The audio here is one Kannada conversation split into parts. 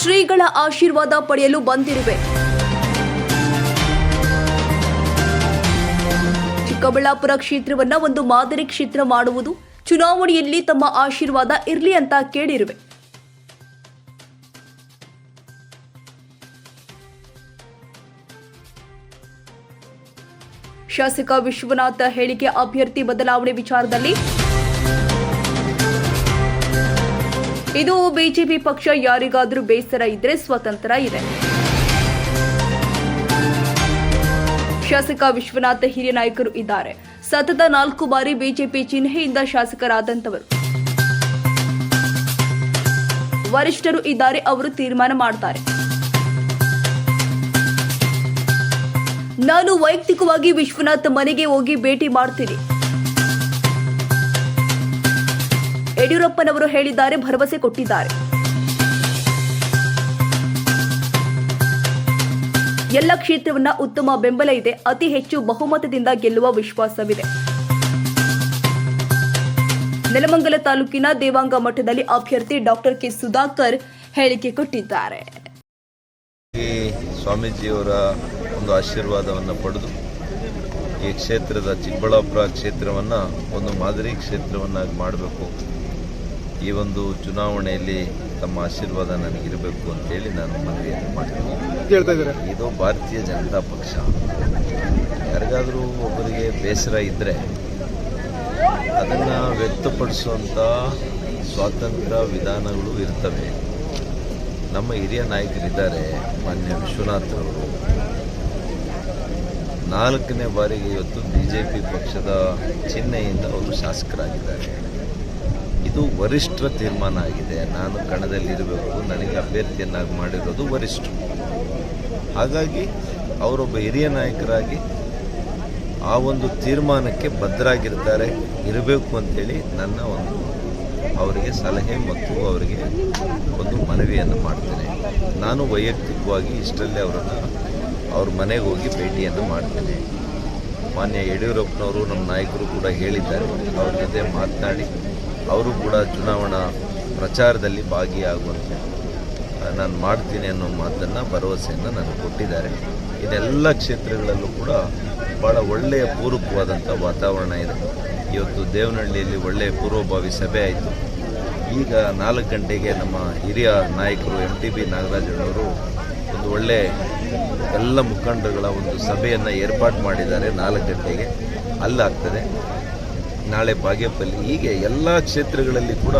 ಶ್ರೀಗಳ ಆಶೀರ್ವಾದ ಪಡೆಯಲು ಬಂದಿರುವೆ. ಚಿಕ್ಕಬಳ್ಳಾಪುರ ಕ್ಷೇತ್ರವನ್ನ ಒಂದು ಮಾದರಿ ಕ್ಷೇತ್ರ ಮಾಡುವುದು ಚುನಾವಣೆಯಲ್ಲಿ ತಮ್ಮ ಆಶೀರ್ವಾದ ಇರಲಿ ಅಂತ ಕೇಳಿರುವೆ. ಶಾಸಕ ವಿಶ್ವನಾಥ ಹೇಳಿಕೆ ಅಭ್ಯರ್ಥಿ ಬದಲಾವಣೆ ವಿಚಾರದಲ್ಲಿ ಇದು ಬಿಜೆಪಿ ಪಕ್ಷ ಯಾರಿಗಾದರೂ ಬೇಸರ ಇದ್ರೆ ಸ್ವತಂತ್ರ ಇದೆ. ಶಾಸಕ ವಿಶ್ವನಾಥ ಹಿರಿಯ ನಾಯಕರು ಇದ್ದಾರೆ. ಸತತ ನಾಲ್ಕು ಬಾರಿ ಬಿಜೆಪಿ ಚಿಹ್ನೆಯಿಂದ ಶಾಸಕರಾದಂತವರು ವರಿಷ್ಠರು ಇದ್ದಾರೆ, ಅವರು ತೀರ್ಮಾನ ಮಾಡ್ತಾರೆ. ನಾನು ವೈಯಕ್ತಿಕವಾಗಿ ವಿಶ್ವನಾಥ್ ಮನೆಗೆ ಹೋಗಿ ಭೇಟಿ ಮಾಡ್ತೀನಿ. ಯಡಿಯೂರಪ್ಪನವರು ಹೇಳಿದ್ದಾರೆ, ಭರವಸೆ ಕೊಟ್ಟಿದ್ದಾರೆ. ಎಲ್ಲ ಕ್ಷೇತ್ರವನ್ನ ಉತ್ತಮ ಬೆಂಬಲ ಇದೆ, ಅತಿ ಹೆಚ್ಚು ಬಹುಮತದಿಂದ ಗೆಲ್ಲುವ ವಿಶ್ವಾಸವಿದೆ. ನೆಲಮಂಗಲ ತಾಲೂಕಿನ ದೇವಾಂಗ ಮಠದಲ್ಲಿ ಅಭ್ಯರ್ಥಿ ಡಾಕ್ಟರ್ ಕೆ ಸುಧಾಕರ್ ಹೇಳಿಕೆ ಕೊಟ್ಟಿದ್ದಾರೆ. ಸ್ವಾಮೀಜಿಯವರ ಒಂದು ಆಶೀರ್ವಾದವನ್ನು ಪಡೆದು ಈ ಕ್ಷೇತ್ರದ ಚಿಕ್ಕಬಳ್ಳಾಪುರ ಕ್ಷೇತ್ರವನ್ನು ಒಂದು ಮಾದರಿ ಕ್ಷೇತ್ರವನ್ನಾಗಿ ಮಾಡಬೇಕು. ಈ ಒಂದು ಚುನಾವಣೆಯಲ್ಲಿ ತಮ್ಮ ಆಶೀರ್ವಾದ ನನಗಿರಬೇಕು ಅಂತೇಳಿ ನಾನು ಮನವಿಯನ್ನು ಮಾಡ್ತೀನಿ. ಇದು ಭಾರತೀಯ ಜನತಾ ಪಕ್ಷ. ಯಾರಿಗಾದರೂ ಒಬ್ಬರಿಗೆ ಬೇಸರ ಇದ್ದರೆ ಅದನ್ನು ವ್ಯಕ್ತಪಡಿಸುವಂಥ ಸ್ವಾತಂತ್ರ್ಯ ವಿಧಾನಗಳು ಇರ್ತವೆ. ನಮ್ಮ ಹಿರಿಯ ನಾಯಕರಿದ್ದಾರೆ ಮಾನ್ಯ ವಿಶ್ವನಾಥ್ ಅವರು. ನಾಲ್ಕನೇ ಬಾರಿಗೆ ಇವತ್ತು ಬಿ ಜೆ ಪಿ ಪಕ್ಷದ ಚಿಹ್ನೆಯಿಂದ ಅವರು ಶಾಸಕರಾಗಿದ್ದಾರೆ. ಇದು ವರಿಷ್ಠರ ತೀರ್ಮಾನ ಆಗಿದೆ. ನಾನು ಕಣದಲ್ಲಿರಬೇಕು. ನನಗೆ ಅಭ್ಯರ್ಥಿಯನ್ನಾಗಿ ಮಾಡಿರೋದು ವರಿಷ್ಠರು. ಹಾಗಾಗಿ ಅವರೊಬ್ಬ ಹಿರಿಯ ನಾಯಕರಾಗಿ ಆ ಒಂದು ತೀರ್ಮಾನಕ್ಕೆ ಭದ್ರಾಗಿರ್ತಾರೆ. ಇರಬೇಕು ಅಂತೇಳಿ ನನ್ನ ಒಂದು ಅವರಿಗೆ ಸಲಹೆ ಮತ್ತು ಅವರಿಗೆ ಒಂದು ಮನವಿಯನ್ನು ಮಾಡ್ತೇನೆ. ನಾನು ವೈಯಕ್ತಿಕವಾಗಿ ಇಷ್ಟರಲ್ಲೇ ಅವರನ್ನು ಅವ್ರ ಮನೆಗೆ ಹೋಗಿ ಭೇಟಿಯನ್ನು ಮಾಡ್ತೇನೆ. ಮಾನ್ಯ ಯಡಿಯೂರಪ್ಪನವರು ನಮ್ಮ ನಾಯಕರು ಕೂಡ ಹೇಳಿದ್ದಾರೆ. ಅವ್ರ ಜೊತೆ ಮಾತನಾಡಿ ಅವರು ಕೂಡ ಚುನಾವಣಾ ಪ್ರಚಾರದಲ್ಲಿ ಭಾಗಿಯಾಗುವಂತೆ ನಾನು ಮಾಡ್ತೀನಿ ಅನ್ನೋ ಮಾತನ್ನು, ಭರವಸೆಯನ್ನು ನನಗೆ ಕೊಟ್ಟಿದ್ದಾರೆ. ಇದೆಲ್ಲ ಕ್ಷೇತ್ರಗಳಲ್ಲೂ ಕೂಡ ಭಾಳ ಒಳ್ಳೆಯ ಪೂರಕವಾದಂಥ ವಾತಾವರಣ ಇದೆ. ಇವತ್ತು ದೇವನಹಳ್ಳಿಯಲ್ಲಿ ಒಳ್ಳೆಯ ಪೂರ್ವಭಾವಿ ಸಭೆ ಆಯಿತು. ಈಗ ನಾಲ್ಕು ಗಂಟೆಗೆ ನಮ್ಮ ಹಿರಿಯ ನಾಯಕರು ಎಂ ಟಿ ಬಿ ನಾಗರಾಜನವರು ಒಂದು ಒಳ್ಳೆ ಎಲ್ಲ ಮುಖಂಡರುಗಳ ಒಂದು ಸಭೆಯನ್ನು ಏರ್ಪಾಡು ಮಾಡಿದ್ದಾರೆ ನಾಲ್ಕು ಗಂಟೆಗೆ. ಅಲ್ಲಾಗ್ತದೆ. ನಾಳೆ ಬಾಗೇಪಲ್ಲಿ. ಹೀಗೆ ಎಲ್ಲ ಕ್ಷೇತ್ರಗಳಲ್ಲಿ ಕೂಡ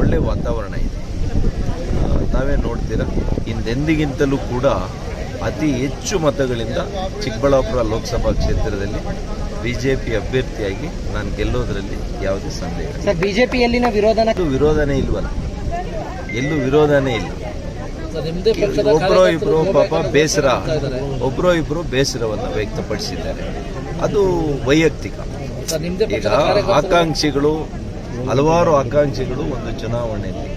ಒಳ್ಳೆಯ ವಾತಾವರಣ ಇದೆ. ತಾವೇ ನೋಡ್ತೀರಾ? ಹಿಂದೆಂದಿಗಿಂತಲೂ ಕೂಡ ಅತಿ ಹೆಚ್ಚು ಮತಗಳಿಂದ ಚಿಕ್ಕಬಳ್ಳಾಪುರ ಲೋಕಸಭಾ ಕ್ಷೇತ್ರದಲ್ಲಿ ಬಿ ಜೆ ಪಿ ಅಭ್ಯರ್ಥಿಯಾಗಿ ನಾನು ಗೆಲ್ಲೋದ್ರಲ್ಲಿ ಯಾವುದೇ ಸಂದೇಹ ಇಲ್ಲ. ಸರ್ ಬಿಜೆಪಿಯಲ್ಲಿನ ವಿರೋಧನ ಎಲ್ಲೂ ವಿರೋಧನೇ ಇಲ್ವಲ್ಲ? ಎಲ್ಲೂ ವಿರೋಧನೇ ಇಲ್ಲ. ಒಬ್ಬರೋ ಇಬ್ಬರು ಪಾಪ ಬೇಸರ ಒಬ್ಬರೋ ಇಬ್ಬರು ಬೇಸರವನ್ನು ವ್ಯಕ್ತಪಡಿಸಿದ್ದಾರೆ. ಅದು ವೈಯಕ್ತಿಕ. ಈಗ ಆಕಾಂಕ್ಷಿಗಳು ಹಲವಾರು ಆಕಾಂಕ್ಷಿಗಳು ಒಂದು ಚುನಾವಣೆಯಲ್ಲಿ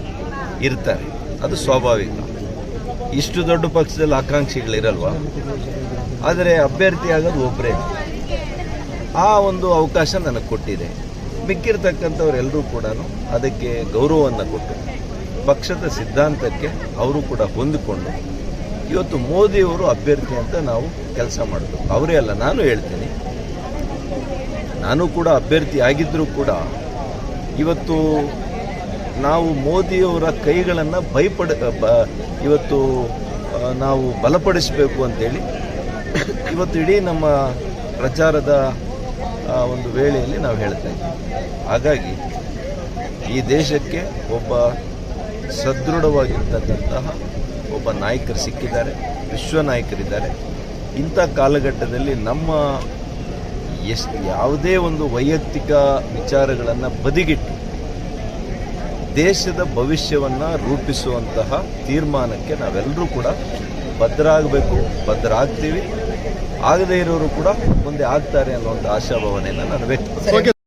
ಇರ್ತಾರೆ. ಅದು ಸ್ವಾಭಾವಿಕ. ಇಷ್ಟು ದೊಡ್ಡ ಪಕ್ಷದಲ್ಲಿ ಆಕಾಂಕ್ಷಿಗಳಿರಲ್ವ? ಆದರೆ ಅಭ್ಯರ್ಥಿ ಆಗೋದು ಒಬ್ಬರೇ ಆ ಒಂದು ಅವಕಾಶ ನನಗೆ ಕೊಟ್ಟಿದೆ. ಮಿಕ್ಕಿರ್ತಕ್ಕಂಥವರೆಲ್ಲರೂ ಕೂಡ ಅದಕ್ಕೆ ಗೌರವವನ್ನು ಕೊಟ್ಟು ಪಕ್ಷದ ಸಿದ್ಧಾಂತಕ್ಕೆ ಅವರು ಕೂಡ ಹೊಂದಿಕೊಂಡು ಇವತ್ತು ಮೋದಿಯವರು ಅಭ್ಯರ್ಥಿ ಅಂತ ನಾವು ಕೆಲಸ ಮಾಡಬೇಕು. ಅವರೇ ಅಲ್ಲ ನಾನು ಹೇಳ್ತೀನಿ. ನಾನು ಕೂಡ ಅಭ್ಯರ್ಥಿ ಆಗಿದ್ದರೂ ಕೂಡ ಇವತ್ತು ನಾವು ಮೋದಿಯವರ ಕೈಗಳನ್ನು ಭಯಪಡ ಇವತ್ತು ನಾವು ಬಲಪಡಿಸಬೇಕು ಅಂತೇಳಿ ಇವತ್ತು ಇಡೀ ನಮ್ಮ ಪ್ರಚಾರದ ಒಂದು ವೇಳೆಯಲ್ಲಿ ನಾವು ಹೇಳ್ತಾ ಇದ್ದೀವಿ. ಹಾಗಾಗಿ ಈ ದೇಶಕ್ಕೆ ಒಬ್ಬ ಸದೃಢವಾಗಿರ್ತಕ್ಕಂತಹ ಒಬ್ಬ ನಾಯಕರು ಸಿಕ್ಕಿದ್ದಾರೆ, ವಿಶ್ವ ನಾಯಕರಿದ್ದಾರೆ. ಇಂಥ ಕಾಲಘಟ್ಟದಲ್ಲಿ ನಮ್ಮ ಎಷ್ಟು ಯಾವುದೇ ಒಂದು ವೈಯಕ್ತಿಕ ವಿಚಾರಗಳನ್ನು ಬದಿಗಿಟ್ಟು ದೇಶದ ಭವಿಷ್ಯವನ್ನು ರೂಪಿಸುವಂತಹ ತೀರ್ಮಾನಕ್ಕೆ ನಾವೆಲ್ಲರೂ ಕೂಡ ಭದ್ರಾಗಬೇಕು ಭದ್ರಾಗ್ತೀವಿ ಆಗದೇ ಇರೋರು ಕೂಡ ಮುಂದೆ ಆಗ್ತಾರೆ ಅನ್ನೋ ಒಂದು ಆಶಾಭಾವನೆಯನ್ನು ನಾನು ವ್ಯಕ್ತ